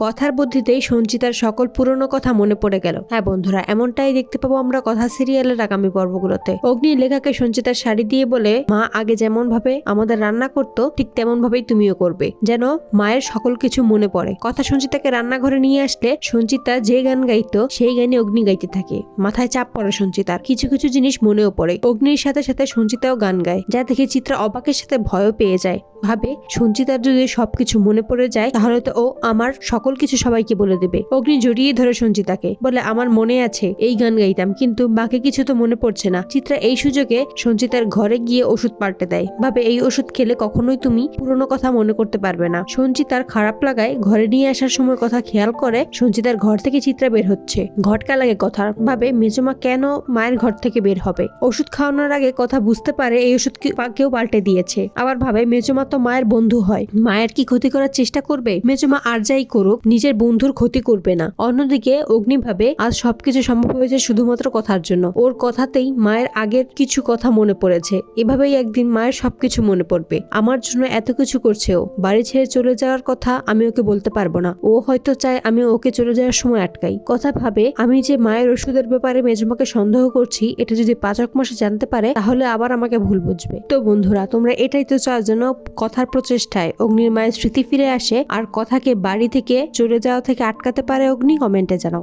কথার বুদ্ধিতেই সঞ্চিতার সকল পুরনো কথা মনে পড়ে গেল। হ্যাঁ বন্ধুরা, এমনটাই দেখতে পাবো আমরা কথা সিরিয়ালের আগামী পর্বগুলোতে। অগ্নি লেখাকে সঞ্চিতার শাড়ি দিয়ে বলে, মা আগে যেমন ভাবে আমাদের রান্না করতো, ঠিক তেমন ভাবেই তুমিও করবে। যেন মায়ের সকল কিছু মনে পড়ে। কথা সঞ্চিতাকে রান্নাঘরে নিয়ে আসলে সঞ্চিতা যে গান গাইতো, সেই গানে অগ্নি গাইতে থাকে। মাথায় চাপ পড়ে সঞ্চিতার। কিছু কিছু জিনিস মনেও পড়ে। অগ্নির সাথে সাথে সঞ্চিতাও গান গায়। যা দেখে চিত্রা অবাকের সাথে ভয়ও পেয়ে যায়। ভাবে সঞ্চিতার যদি সবকিছু মনে পড়ে যায়, তাহলে তো ও আমার সকল কিছু সবাইকে বলে দেবে। অগ্নি জড়িয়ে ধরে সঞ্চিতাকে, বলে, আমার মনে আছে, এই গান গাইতাম, কিন্তু বাকি কিছু তো মনে পড়ছে না। চিত্রা এই সুযোগে সঞ্চিতার ঘরে গিয়ে ওষুধ পাল্টে দেয়। ভাবে, এই ওষুধ খেলে কখনোই তুমি পুরনো কথা মনে করতে পারবে না। সঞ্চিতার খারাপ লাগায় ঘরে নিয়ে আসার সময় কথা খেয়াল করে সঞ্চিতার ঘর থেকে চিত্রা বের হচ্ছে। ঘটকা লাগে কথা। ভাবে, মেজমা কেন মায়ের ঘর থেকে বের হবে? ওষুধ খাওয়ানোর আগে কথা বুঝতে পারে, এই ওষুধ কেউ পাল্টে দিয়েছে। আবার ভাবে, মেজমা তো মায়ের বন্ধু হয়। মায়ের কি ক্ষতি করার চেষ্টা করবে? মেজমা আর যাই করুক, নিজের বন্ধুর ক্ষতি করবে না। অন্যদিকে অগ্নি ভাবে আজ সবকিছু সম্ভব হয়েছে শুধুমাত্র কথার জন্য। ওর কথাতেই মায়ের আগের কিছু কথা মনে পড়েছে। এভাবেই একদিন মায়ের সবকিছু মনে পড়বে। আমার জন্য এত কিছু করছে ও। বাড়ি ছেড়ে চলে যাওয়ার কথা আমি ওকে বলতে পারব না। ও হয়তো চায় আমি ওকে চলে যাওয়ার সময় আটকাই। কথা ভাবে, আমি যে মায়ের ওষুধের ব্যাপারে মেজমাকে সন্দেহ করছি, এটা যদি পাচক মাসে জানতে পারে, তাহলে আবার আমাকে ভুল বুঝবে। তো বন্ধুরা, তোমরা এটাই তো চাও যেন কথার প্রচেষ্টায় অগ্নির মায়ের স্মৃতি ফিরে আসে আর কথাকে বাড়ি থেকে চলে যাওয়া থেকে আটকাতে পারে অগ্নি, কমেন্টে জানাও।